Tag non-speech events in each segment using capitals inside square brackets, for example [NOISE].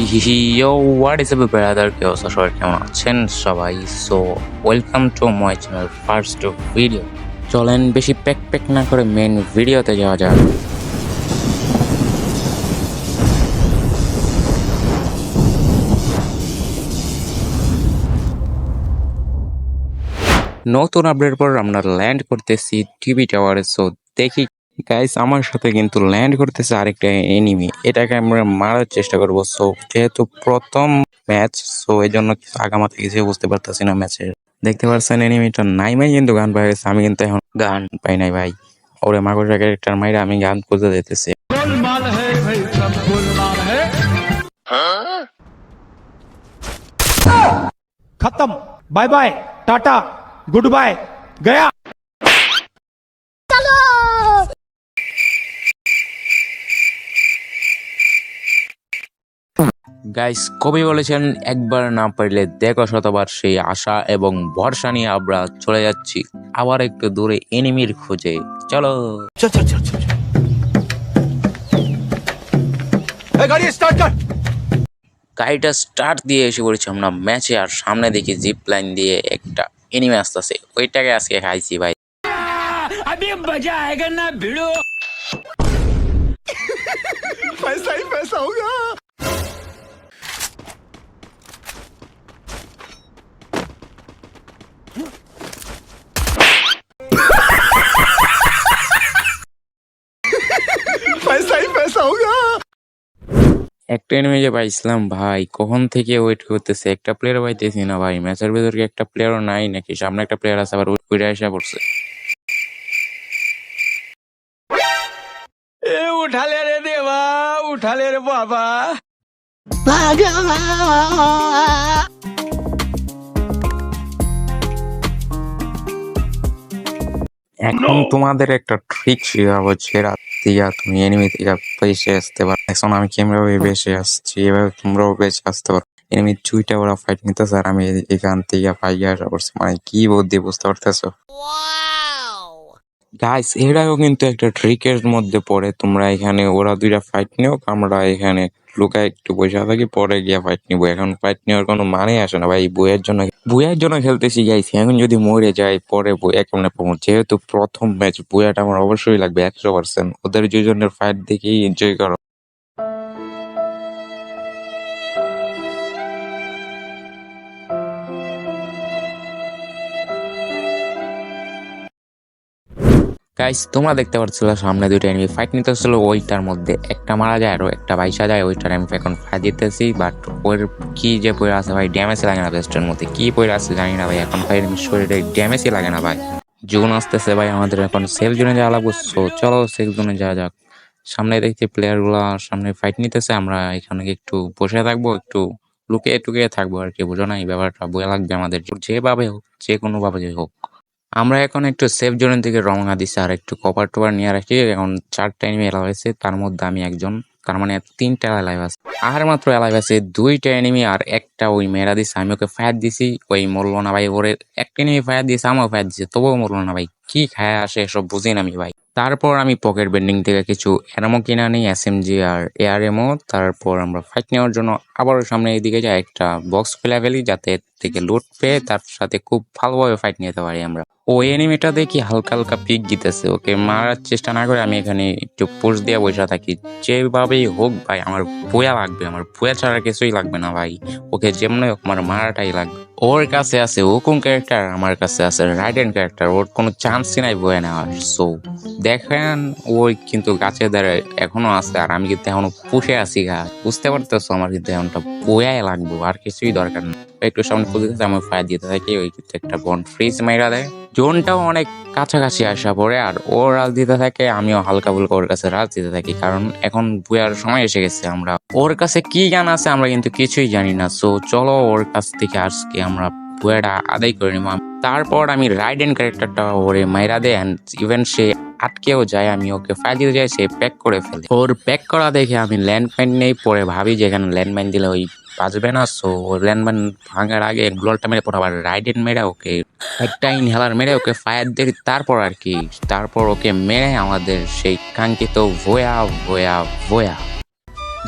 What his brother কে অবস্থা? সবাই কেমন আছেন? সবাই so welcome to my channel first video চলেন বেশি প্যাক প্যাক না করে মেন ভিডিওতে যাওয়া যাক। নতুন আপডেট পর আমরা ল্যান্ড করতেছি টিভি টাওয়ারে সো দেখি গাইস আমার সাথে কিন্তু ল্যান্ড করতেছে আরেকটা এনিমি এটাকে আমরা মারার চেষ্টা করব। সো যেহেতু প্রথম ম্যাচ সো এই জন্য আগামাতে কিছু বুঝতে পারতেছি না ম্যাচের দেখতে পারছেন এনিমিটা নাই মাই কিন্তু গান পাই গেছে। আমি কিন্তু এখন গান পাই নাই ভাই। ওরে মাগুর ক্যারেক্টার মাইরা আমি গান খুঁজে দিতেছি। খতম। Bye bye tata goodbye গয়া। গাইস কবি বলেছেন একবার না পারলে দেখো শতবার সেই আশা এবং ভরসা নিয়ে আমরা চলে যাচ্ছি আবার একটু দূরে এনিমির খোঁজে চলো चल चल चल चल गाड़ी स्टार्ट कर গাড়িটা স্টার্ট দিয়ে এসে পড়েছি আমরা ম্যাচে আর সামনে দেখি জিপ লাইন দিয়ে একটা এনিমি আসতেছে ওইটাকে আজকে খাইছি ভাই अभी मजा आएगा ना भिड़ो पैसा ही पैसा होगा [LAUGHS] একটা এনিমি যে ভাই ইসলাম ভাই। কখন থেকে ওয়েট করতেছে? একটা প্লেয়ার পাইতেছি না ভাই। ম্যাচের ভেতরকে একটা প্লেয়ারও নাই নাকি? সামনে একটা প্লেয়ার আছে আবার ওইটা আসা পড়ছে। উঠালে রে দেবা উঠালে রে বাবা। এখন তোমাদের একটা ট্রিক শেখাবো ছেড়া। দিয়া তুমি এনিমি থেকে বেঁচে আসতে পারো। এখন আমি কীভাবে বেঁচে আসছি। এভাবে তোমরাও বেঁচে আসতে পারো। এনিমি চুইটা ওরা ফাইট নিতে স্যার আমি এখান থেকে পাইয়া আসা করছি। মানে কি বুদ্ধি বুঝতে পারতেছো? গাইস এটাও কিন্তু একটা ট্রিকের মধ্যে পড়ে। তোমরা এখানে ওরা দুইটা ফাইট নিও আমরা এখানে লুকায় একটু বসে থাকি, পরে গিয়া ফাইট নিবো। এখন ফাইট নেওয়ার কোনো মানে আসে না। ভাই বইয়ের জন্য বইয়ের জন্য খেলতেছি গাইছি এখন যদি মরে যায় পরে বইয়া কেমনে পাবো? যেহেতু প্রথম ম্যাচ বইয়াটা আমার অবশ্যই লাগবে, একশো পার্সেন্ট ওদের দুজনের ফাইট দেখেই এনজয় করো। গাইস তোমরা দেখতে পাচ্ছিল সামনে দুইটা এনিমি ফাইট নিতেছিল, ওইটার মধ্যে একটা মারা যায় আর একটা বাইসা যায়, ওইটার আমি এখন ফাইট দিতেছি বাট ওর কি যে পড়ে আছে ভাই ড্যামেজ লাগে না বেস্টের মধ্যে। কি পড়ে আছে জানি না ভাই, এখন ভাই শরীরে ড্যামেজই লাগে না ভাই। জোন আসতেছে ভাই, আমাদের এখন সেফ জোনে যাওয়া লাগবে সো চলো সেফ জোনে যাওয়া যাক। সামনে দেখছি প্লেয়ারগুলা সামনে ফাইট নিতেছে, আমরা এখানে একটু বসে থাকব, একটু লুকিয়ে টুকিয়ে থাকব আর কি, বুঝো না, এই ব্যাপারটা, বোঝা লাগবে আমাদের। যেভাবে হোক, যে কোনো ভাবে হোক। আমরা এখন একটু সেফ জোনের দিকে রওনা দিচ্ছি আর একটু কভার টভার নিয়ে রাখি এখন চারটা এনিমি এলাও হয়েছে তার মধ্যে আমি একজন, তার মানে তিনটা এলাইভ আছে। আর মাত্র এলাইভ আছে দুইটা এনিমি আর একটা ওই মেয়েরা দিছে, আমি ওকে ফায়ার দিছি, ওই মরলো না ভাই ওরে একটা এনিমি ফায়ার দিয়েছে আমাও ফায়ার দিছে, তবুও মরলো না ভাই, কি খায় আসে এসব বুঝি না আমি ভাই। তারপর আমি পকেট বেন্ডিং থেকে কিছু এরমও কিনা নিই এসএমজি আর এআরএমও তারপর আমরা ফাইট নেওয়ার জন্য আবারও সামনে এইদিকে যাই, একটা বক্স ফেলে ফেলি, যাতে থেকে লুট পেয়ে তার সাথে খুব ভালোভাবে ফাইট নিতে পারি আমরা। ওই এনিমিটা দেখি হালকা হালকা পিক দিতেছে। ওকে মারার চেষ্টা না করে আমি এখানে একটু পোষ দিয়ে বসে থাকি। যেভাবেই হোক ভাই, আমার বয়া লাগবে। আমার বয়া ছাড়া কিছুই লাগবে না ভাই। ওকে যেমন হোক আমার মারাটাই লাগবে। ওর কাছে আছে ওকুম ক্যারেক্টার আমার কাছে আছে রাইডেন ক্যারেক্টার ওর কোনো চান্সই নাই বয়ে নেওয়ার। সো দেখেন ওই কিন্তু গাছের দ্বারা এখনও আছে আর আমি কিন্তু এখনও পুষে আছি গাছ বুঝতে পারতেছো আমার কিন্তু এমনটা বয়াই লাগবে, আর কিছুই দরকার না একটু সামনে খুঁজে আমি ফায়ার দিতে থাকি, ওই একটা বন ফ্রিজ মাইরা দেয়। জোনটাও অনেক কাছাকাছি আসা পড়ে, আর ও রাজ দিতে থাকে, আমিও হালকা ফুলকা ওর কাছে রাজ দিতে থাকি, কারণ এখন বুয়ার সময় এসে গেছে আমরা। ওর কাছে কি গান আছে আমরা কিন্তু কিছুই জানি না সো চলো ওর কাছ থেকে আজকে আমরা বুয়াটা আদায় করে নিব। তারপর আমি রাইডেন ক্যারেক্টারটা ওরে মাইরা দেয় অ্যান্ড ইভেন সে আটকেও যায়, আমি ওকে ফাইল দিতে যাই, সে প্যাক করে ফেলে। ওর প্যাক করা দেখে আমি ল্যান্ডমাইন নেই, পরে ভাবি যে এখানে ল্যান্ডমাইন দিলে ওই বাজবে না সো ওই ল্যান্ডমাইন ভাঙার আগে গ্লোলটা মেরে পরে আবার রাইডেন মেরে ওকে একটা ইনহেলার মেরে ওকে ফায়ার দিই তারপর আর কি, তারপর ওকে মেরে আমাদের সেই কাঙ্ক্ষিত ভয়া ভয়া ভয়া।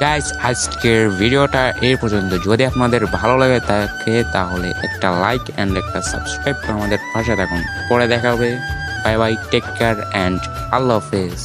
গাইস আজকের ভিডিওটা এই পর্যন্ত। যদি আপনাদের ভালো লাগে থাকে, তাহলে একটা লাইক অ্যান্ড একটা সাবস্ক্রাইব করে আমাদের পাশে থাকুন। পরে দেখা হবে। Bye bye take care and আল্লাহ হাফেজ।